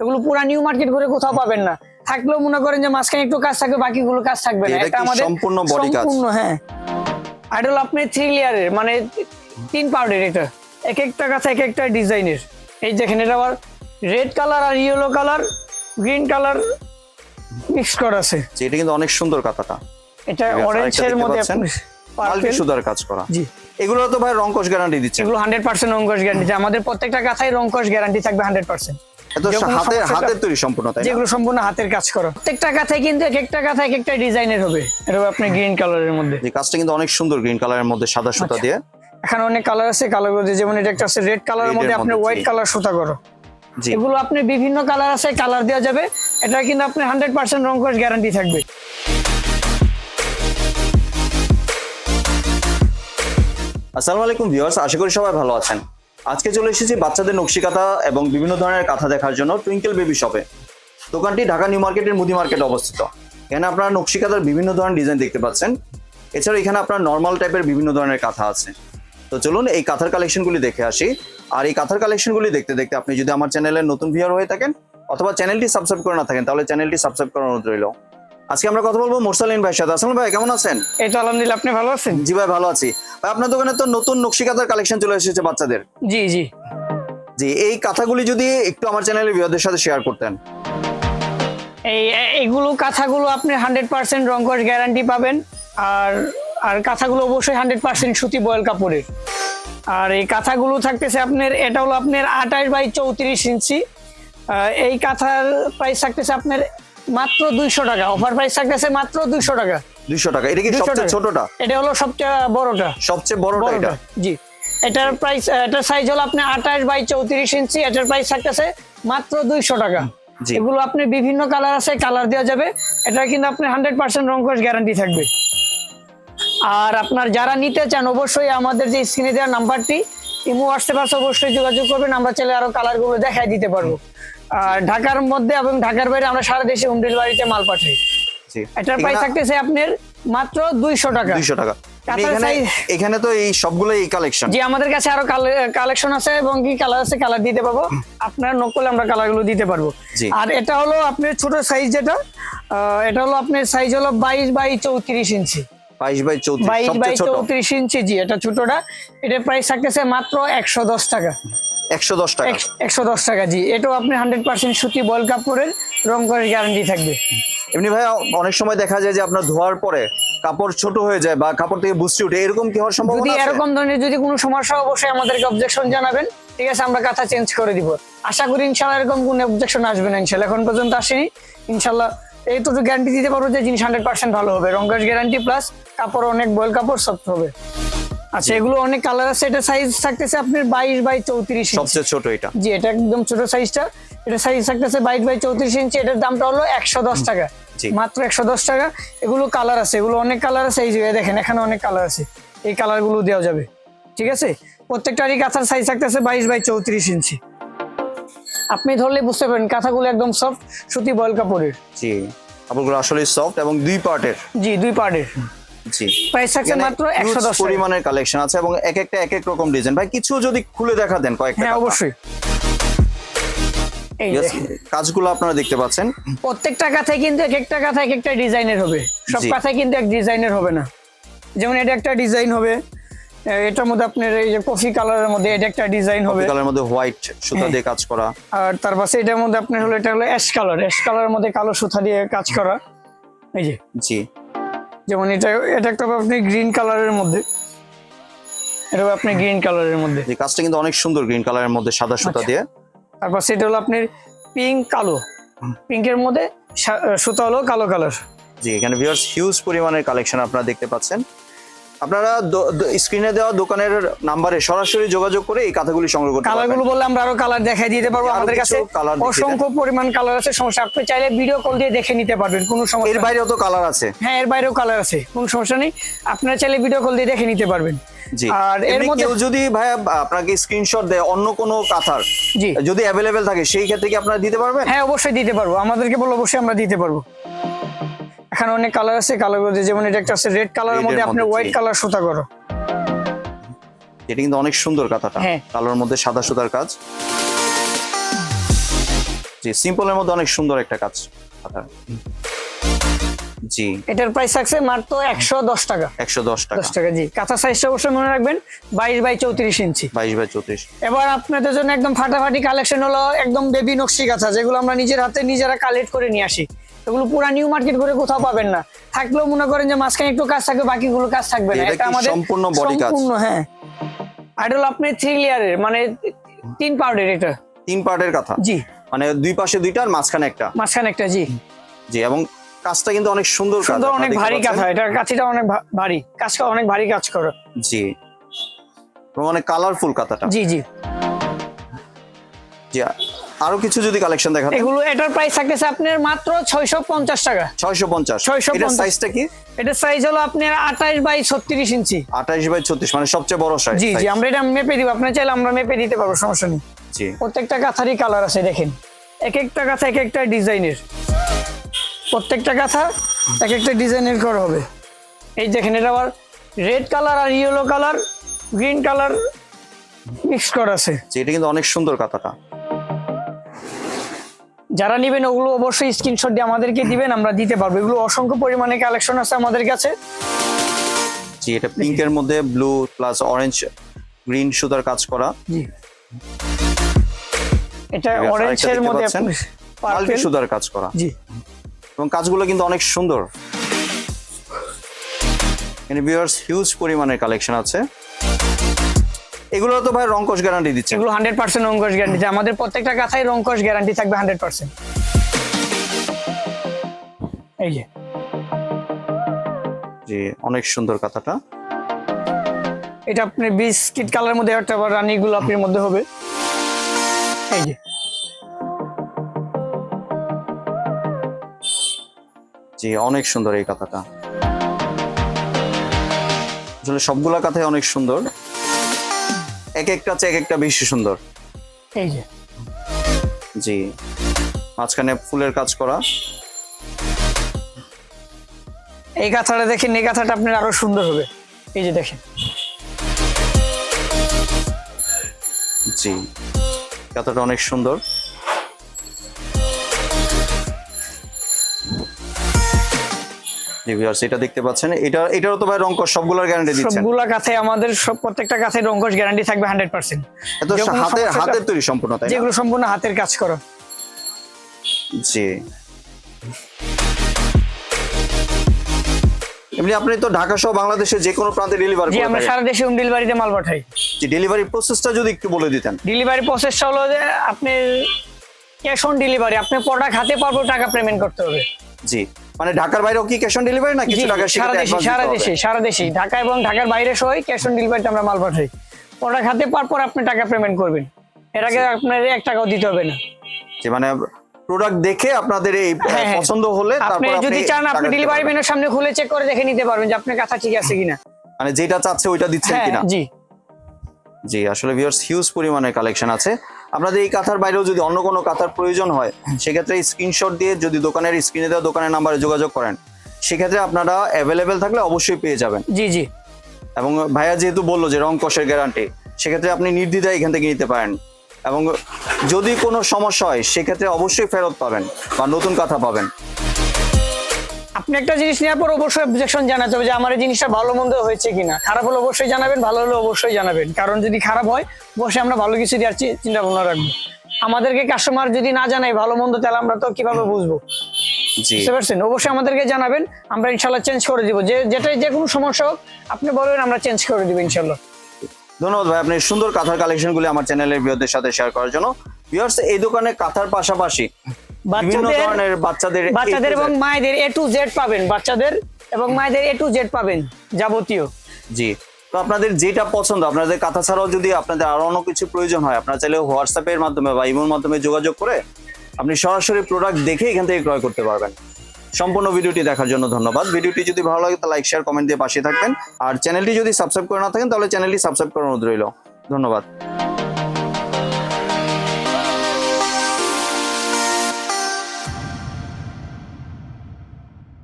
এগুলো পুরা new market ঘুরে কোথাও পাবেন না। থাকলেও মনে করেন যে মাঝখানে একটু কাজ থাকবে বাকিগুলো কাজ থাকবে না। এটা আমাদের সম্পূর্ণ বডি কাজ? সম্পূর্ণ হ্যাঁ। আইডল আপনি থ্রি লেয়ারের মানে তিন পাউডের এটা। এক একটা কাছে এক একটা ডিজাইনের এই দেখেন এটা আবার রেড কালার আর yellow colour green colour mix করা আছে। এটা কিন্তু অনেক সুন্দর কাতাটা। এটা অরেঞ্জ এর মধ্যে মাল্টি সুদার কাজ করা। জি। এগুলো তো ভাই রংকশ গ্যারান্টি দিচ্ছে। এগুলো 100% রংকশ গ্যারান্টি আমাদের প্রত্যেকটা কাঁথায় রংকশ গ্যারান্টি থাকবে 100% মধ্যে। কিন্তু সাদা সুতা আচ্ছা। দিয়ে। অনেক কালার আছে কালার যেমন আপনি হোয়াইট কালার সুতা করো। আপনি বিভিন্ন কালার আছে কালার দেওয়া যাবে। এটা কিন্তু আপনি হান্ড্রেড পার্সেন্ট রং করে গ্যারান্টি থাকবে। আসসালাম আলাইকুম ভিউয়ার্স আশা করি সবাই ভালো আছেন। আজকে চলে এসেছি বাচ্চাদের নকশি কাঁথা এবং বিভিন্ন ধরনের কাঁথা দেখার জন্য টুইঙ্কেল বেবি শপে দোকানটি ঢাকা নিউ মার্কেটের মুদি মার্কেটে অবস্থিত। এখানে আপনারা নকশি কাঁথার বিভিন্ন ধরনের ডিজাইন দেখতে পাচ্ছেন। এছাড়া এখানে আপনার নর্মাল টাইপের বিভিন্ন ধরনের কাঁথা আছে। তো চলুন এই কাঁথার কালেকশনগুলি দেখে আসি। আর এই কাঁথার কালেকশনগুলি দেখতে দেখতে আপনি যদি আমার চ্যানেলের নতুন ভিউয়ার হয়ে থাকেন, অথবা চ্যানেলটি সাবস্ক্রাইব করে না থাকেন, তাহলে চ্যানেলটি সাবস্ক্রাইব অনুরোধ রইল। আজকে আমরা কথা বলব মোরসালিন ভাইয়ের সাথে। আসসালাম ভাই কেমন আছেন? এই তো আলহামদুলিল্লাহ আপনি ভালো আছেন? জি ভাই ভালো আছি। ভাই আপনার দোকানে তো নতুন নকশি কাঁথার কালেকশন চলে এসেছে বাচ্চাদের। জি জি। জি এই কাঁথাগুলি যদি একটু আমার চ্যানেলের ভিউয়ারদের সাথে শেয়ার করতেন। এই এগুলো কাঁথাগুলো আপনি হান্ড্রেড পার্সেন্ট রঙ্কশ গ্যারান্টি পাবেন। আর আর কাঁথাগুলো অবশ্যই হান্ড্রেড পার্সেন্ট সুতি বয়েল কাপড়ের। আর এই কাঁথাগুলো থাকতেছে আপনার এটা হলো আপনার আঠাশ বাই চৌত্রিশ ইঞ্চি। এই কাঁথার প্রাইস থাকতেছে আপনার মাত্র দুইশো টাকা। অফার প্রাইস থাকতেছে মাত্র দুইশো টাকা। দুইশো টাকা। এটা কি সবচেয়ে ছোটটা? এটা হলো সবচেয়ে বড়টা। সবচেয়ে বড়টা এটা? জি। এটার প্রাইস এটার সাইজ হলো আপনি আঠাশ বাই চৌত্রিশ ইঞ্চি। এটার প্রাইস থাকতেছে মাত্র দুইশো টাকা। এগুলো আপনি বিভিন্ন কালার আছে কালার দেওয়া যাবে। এটা কিন্তু আপনি হান্ড্রেড পার্সেন্ট রং রঙ্কশ গ্যারান্টি থাকবে। আর আপনার যারা নিতে চান অবশ্যই আমাদের যে স্ক্রিনে দেওয়া নাম্বারটি ইমো হোয়াটসঅ্যাপ আছে অবশ্যই যোগাযোগ করবেন। আমরা চাইলে আরও কালারগুলো দেখাই দিতে পারব। ঢাকার মধ্যে এবং ঢাকার বাইরে আমরা সারা দেশে হোম ডেলিভারিতে মাল পাঠাই। এটার প্রাইস থাকতেছে আপনার মাত্র দুইশো টাকা। দুইশো টাকা। এখানে তো এই সবগুলো এই কালেকশন জি আমাদের কাছে আরও কালেকশন আছে এবং কি কালার আছে কালার দিতে পারব। আপনার নক করলে আমরা কালারগুলো দিতে পারব। আর এটা হলো আপনার ছোট সাইজ যেটা এটা হলো আপনার সাইজ হলো বাইশ বাই চৌত্রিশ ইঞ্চি। বাইশ বাই চৌত্রিশ বাইশ বাই চৌত্রিশ ইঞ্চি জি এটা ছোটটা। এটার প্রাইস থাকতেছে মাত্র একশো দশ টাকা। একশো দশ টাকা। একশো দশ টাকা জি। এটাও আপনি হান্ড্রেড পার্সেন্ট সুতি বল কাপড়ের রং করার গ্যারান্টি থাকবে। এমনি ভাই অনেক সময় দেখা যায় যে আপনার ধোয়ার পরে কাপড় ছোট হয়ে যায় বা কাপড় থেকে বুঝতে উঠে এরকম কি হওয়ার যদি সম্ভাবনা আছে? এরকম ধরনের যদি কোনো সমস্যা হয়, অবশ্যই আমাদেরকে অবজেকশন জানাবেন। ঠিক আছে আমরা কাঁথা চেঞ্জ করে দিব। আশা করি ইনশাল্লাহ এরকম কোনো অবজেকশন আসবে না ইনশাল্লাহ এখন পর্যন্ত আসেনি। ইনশাল্লাহ এই তো গ্যারান্টি দিতে পারব যে জিনিস হান্ড্রেড পার্সেন্ট ভালো হবে। রঙ্গাস গ্যারান্টি প্লাস কাপড় অনেক বয়েল কাপড় সফট হবে। আচ্ছা এগুলো অনেক কালার আছে। এটা সাইজ থাকতেছে আপনার বাইশ বাই চৌত্রিশ সবচেয়ে ছোট এটা। জি এটা একদম ছোট সাইজটা এটা সাইজ থাকতেছে বাইশ বাই চৌত্রিশ ইঞ্চি এটার দামটা হলো একশো দশ টাকা। মাত্র একশো দশ টাকা। এগুলো কালার আছে এগুলো অনেক কালার আছে। এই যে দেখেন এখানে অনেক কালার আছে। এই কালারগুলো দেওয়া যাবে। ঠিক আছে? প্রত্যেকটারই কাঁথার সাইজ থাকতেছে বাইশ বাই চৌত্রিশ ইঞ্চি আপনি ধরলে বুঝতে পারেন কাঁথাগুলো একদম সফট সুতি বয়েল কাপড়ের। জি কাপড়গুলো আসলে সফট এবং দুই পার্টের জি দুই পার্টের জি। প্রাইস থাকছে মাত্র huge একশো দশ পরিমাণের কালেকশন আছে এবং এক একটা এক এক রকম ডিজাইন ভাই কিছু যদি খুলে দেখা দেন কয়েকটা হ্যাঁ অবশ্যই। কাজগুলো আপনারা দেখতে পাচ্ছেন। প্রত্যেকটা কাথায় কিন্তু এক একটা কাথায় এক একটা ডিজাইনের হবে। সব। কাথায় কিন্তু এক ডিজাইনের হবে না। যেমন এটা একটা ডিজাইন হবে। এটার মধ্যে আপনার এই যে কফি কালারের মধ্যে এটা একটা ডিজাইন হবে। কালারের মধ্যে হোয়াইট সুতা হ্যাঁ। দিয়ে কাজ করা। আর তার পাশে এটার মধ্যে আপনার হলো এটা হলো অ্যাশ কালার অ্যাশ কালারের মধ্যে কালো সুতা দিয়ে কাজ করা। এই যে। জি। যেমন এটা এটা একটা আপনি গ্রিন কালারের মধ্যে। এটা আপনি গ্রিন কালারের মধ্যে। এই কাজটা কিন্তু অনেক সুন্দর গ্রিন কালারের মধ্যে সাদা সুতা দিয়ে দিয়ে। তারপর সেটা হলো আপনার পিঙ্ক কালো। পিঙ্কের মধ্যে সুতা হলো কালো কালার জি এখানে ভিউয়ার্স হিউজ পরিমাণের কালেকশন আপনারা দেখতে পাচ্ছেন। আপনারা স্ক্রিনে দেওয়া দোকানের নাম্বারে সরাসরি যোগাযোগ করে এই কাঁথাগুলি সংগ্রহ করতে পারবেন। গুলো বললে আমরা আরও কালার দেখাই দিতে পারব। আমাদের কাছে। অসংখ্য পরিমাণ কালার আছে। সমস্যা আপনি চাইলে ভিডিও কল দিয়ে দেখে নিতে পারবেন কোনো এর সমস্যা নেই। বাইরেও তো কালার আছে। হ্যাঁ এর বাইরেও কালার আছে কোনো সমস্যা নেই। আপনারা চাইলে ভিডিও কল দিয়ে দেখে নিতে পারবেন। জি। আর এর মধ্যে কেউ যদি ভাই আপনাকে স্ক্রিনশট দেয় অন্য কোনো কাঁথার জি। যদি অ্যাভেলেবেল থাকে সেই ক্ষেত্রে কি আপনারা দিতে পারবেন? হ্যাঁ অবশ্যই দিতে পারব। আমাদেরকে বলে অবশ্যই আমরা দিতে পারব। এখানে অনেক কালার আছে কালার মধ্যে যেমন এটা একটা আছে রেড কালারের মধ্যে আপনি হোয়াইট কালার সুতা করো। এটা কিন্তু অনেক সুন্দর কাঁথাটা। হ্যাঁ। কালোর মধ্যে সাদা সুতার কাজ। জি সিম্পলের মধ্যে অনেক সুন্দর একটা কাজ কাঁথার জি। এটার প্রাইস থাকছে মাত্র একশো দশ টাকা। একশো দশ টাকা। দশ টাকা জি। কাঁথা সাইজটা অবশ্যই মনে রাখবেন বাইশ বাই চৌত্রিশ ইঞ্চি। বাইশ বাই চৌত্রিশ। এবার আপনাদের জন্য একদম ফাটাফাটি কালেকশন হলো একদম বেবি নকশি কাঁথা যেগুলো আমরা নিজের হাতে নিজেরা কালেক্ট করে নিয়ে আসি। এগুলো পুরা নিউ মার্কেট করে কোথাও পাবেন না। থাকলেও মনে করেন যে মাঝখানে একটু কাজ থাকবে বাকিগুলো কাজ থাকবে না। এটা এটা আমাদের সম্পূর্ণ body কাজ? সম্পূর্ণ হ্যাঁ। এটা হলো আপনি থ্রি লেয়ারের মানে তিন পাউডের এটা। তিন পার্টের কাঁথা? জি। মানে দুই পাশে দুইটা আর মাঝখানে একটা? মাঝখানে একটা জি। জি এবং কাজটা কিন্তু অনেক সুন্দর কাজ সুন্দর অনেক ভারী। কাঁথা এটার কাঠিটা অনেক ভারী। কাজটা অনেক ভারী কাজ করে। জি। অনেক কালারফুল কাঁথাটা। জি জি। জি আরও কিছু যদি কালেকশন দেখাতে? এগুলো এটার প্রাইস থাকতেছে আপনার মাত্র ছয়শো পঞ্চাশ টাকা। ছয়শো পঞ্চাশ। 650 এটার সাইজটা কি? এটার সাইজ হলো আপনার আঠাইশ বাই ছত্রিশ ইঞ্চি। আঠাইশ বাই ছত্রিশ মানে সবচেয়ে বড় সাইজ জি জি আমরা এটা মেপে দিব। আপনার চাইলে আমরা মেপে দিতে পারব সমস্যা নেই। জি। প্রত্যেকটা কাঁথারই কালার আছে দেখেন। এক একটা কাঁথা এক একটা ডিজাইনের প্রত্যেকটা কাঁথা এক একটা ডিজাইনের করা হবে। এই দেখেন এটা আবার রেড কালার আর yellow colour green colour mix করা আছে। এটা কিন্তু অনেক সুন্দর কাঁথাটা। যারা নেবেন ওগুলো অবশ্যই স্ক্রিনশট দিয়ে আমাদেরকে দিবেন আমরা দিতে পারব। এগুলো অসংখ্য পরিমাণে কালেকশন আছে আমাদের কাছে। জি এটা পিঙ্কের মধ্যে ব্লু প্লাস অরেঞ্জ গ্রিন সুতার কাজ করা। জি। এটা আরেকটা অরেঞ্জের মধ্যে? পার্পল সুতার কাজ করা। জি। এবং কাজগুলো কিন্তু অনেক সুন্দর। এখানে ভিউয়ার্স হিউজ পরিমাণের কালেকশন আছে। এগুলো তো ভাই রংকশ গ্যারান্টি দিচ্ছে। এগুলো হান্ড্রেড পার্সেন্ট রঙ্কশ গ্যারান্টি আমাদের প্রত্যেকটা কাথায় রঙ্কশ গ্যারান্টি থাকবে হান্ড্রেড পার্সেন্ট এই যে। যে অনেক সুন্দর কাঁথাটা। এটা আপনি বিস্কিট কালার মধ্যে একটা আবার রানী গোলাপির মধ্যে হবে। এই যে। জি অনেক সুন্দর এই কাঁথাটা। আসলে সবগুলা কাঁথাই অনেক সুন্দর। এক একটা হচ্ছে এক একটা বেশি সুন্দর। এই যে। জি। মাঝখানে ফুলের কাজ করা। এই কাঁথাটা দেখেন এই কাঁথাটা আপনার আরও সুন্দর হবে। এই যে দেখেন। জি। কাঁথাটা অনেক সুন্দর। জি ভিউয়ার্স এটা দেখতে পাচ্ছেন। এটা এটারও তো ভাই রংকশ সবগুলোর গ্যারান্টি দিচ্ছেন। সবগুলা কাথায় আমাদের সব প্রত্যেকটা কাথায় রঙ্কশ গ্যারান্টি থাকবে হান্ড্রেড পার্সেন্ট এত হাতে হাতের তৈরি সম্পূর্ণ তাই যেগুলো সম্পূর্ণ হাতের কাজ করা। জি। এমনি আপনি তো ঢাকা সহ বাংলাদেশের যে কোনো প্রান্তে ডেলিভারি জি আমরা সারা দেশে হোম ডেলিভারিতে মাল পাঠাই। যে ডেলিভারি প্রসেসটা যদি একটু বলে দিতেন। ডেলিভারি প্রসেসটা হলো যে আপনি ক্যাশ অন ডেলিভারি আপনি প্রোডাক্ট হাতে পারব টাকা পেমেন্ট করতে হবে। জি। মানে ঢাকার বাইরেও কি ক্যাশ অন ডেলিভারি না কিছু টাকা সারা দেশে সারা দেশে সারা দেশে। ঢাকা এবং ঢাকার বাইরে সহ ক্যাশ অন ডেলিভারিতে আমরা মাল পাঠাই। প্রোডাক্ট হাতে পাওয়ার পর আপনি টাকা পেমেন্ট করবেন। এর আগে আপনার এক টাকাও দিতে হবে না। যে মানে প্রোডাক্ট দেখে আপনাদের এই হ্যাঁ, হ্যাঁ। পছন্দ হলে আপনি যদি চান আপনি ডেলিভারি। ম্যানের সামনে খুলে চেক করে দেখে নিতে পারবেন যে আপনার কথা ঠিক আছে কিনা। মানে যেটা চাচ্ছে ওইটা দিচ্ছেন হ্যাঁ কিনা? জি। জি আসলে ভিউয়ার্স হিউজ পরিমাণের কালেকশন আছে। আপনাদের এই কাঁথার বাইরেও যদি অন্য কোনো কাঁথার প্রয়োজন হয় সেক্ষেত্রে স্ক্রিনশট দিয়ে যদি দোকানের স্ক্রিনে দেওয়া দোকানের নাম্বারে যোগাযোগ করেন সেক্ষেত্রে আপনারা অ্যাভেলেবেল থাকলে অবশ্যই পেয়ে যাবেন। জি জি। এবং ভাইয়া যেহেতু বলল যে রং কষের গ্যারান্টি সেক্ষেত্রে আপনি নির্দ্বিধায় এখান থেকে নিতে পারেন। এবং যদি কোনো সমস্যা হয় সেক্ষেত্রে অবশ্যই ফেরত পাবেন বা নতুন কাঁথা পাবেন। আপনি একটা জিনিস নেওয়ার পর অবশ্যই অবজেকশন জানাতে হবে যে আমার এই জিনিসটা ভালো মন্দ হয়েছে কিনা। খারাপ হলে অবশ্যই জানাবেন ভালো হলে অবশ্যই জানাবেন। কারণ যদি খারাপ হয় অবশ্যই আমরা ভালো কিছু দেওয়ার চিন্তা ভাবনা রাখব। আমাদেরকে কাস্টমার যদি না জানাই ভালো মন্দ তাহলে আমরা তো কীভাবে বুঝব? বুঝতে পারছেন? অবশ্যই আমাদেরকে জানাবেন আমরা ইনশাল্লাহ চেঞ্জ করে দিব। যে যেটাই যে কোনো সমস্যা হোক আপনি বলবেন আমরা চেঞ্জ করে দিব ইনশাল্লাহ ধন্যবাদ ভাই আপনি সুন্দর কাঁথার কালেকশনগুলি আমার চ্যানেলের ভিউয়ারদের সাথে শেয়ার করার জন্য। ভিউয়ার্স এই দোকানে কাঁথার পাশাপাশি বাচ্চাদের বাচ্চাদের বাচ্চাদের এবং মায়েদের এ টু জেড পাবেন। বাচ্চাদের এবং মায়েদের এ টু জেড পাবেন যাবতীয়। জি। তো আপনাদের যেটা পছন্দ আপনাদের কাঁথা ছাড়াও যদি আপনাদের আরও অন্য কিছু প্রয়োজন হয় আপনারা চাইলে হোয়াটসঅ্যাপের মাধ্যমে বা ইমোর মাধ্যমে যোগাযোগ করে আপনি সরাসরি প্রোডাক্ট দেখে এখান থেকে ক্রয় করতে পারবেন। সম্পূর্ণ ভিডিওটি দেখার জন্য ধন্যবাদ। ভিডিওটি যদি ভালো লাগে তাহলে লাইক শেয়ার কমেন্ট দিয়ে পাশে থাকবেন। আর চ্যানেলটি যদি সাবস্ক্রাইব করে না থাকেন তাহলে চ্যানেলটি সাবস্ক্রাইব অনুরোধ রইল। ধন্যবাদ।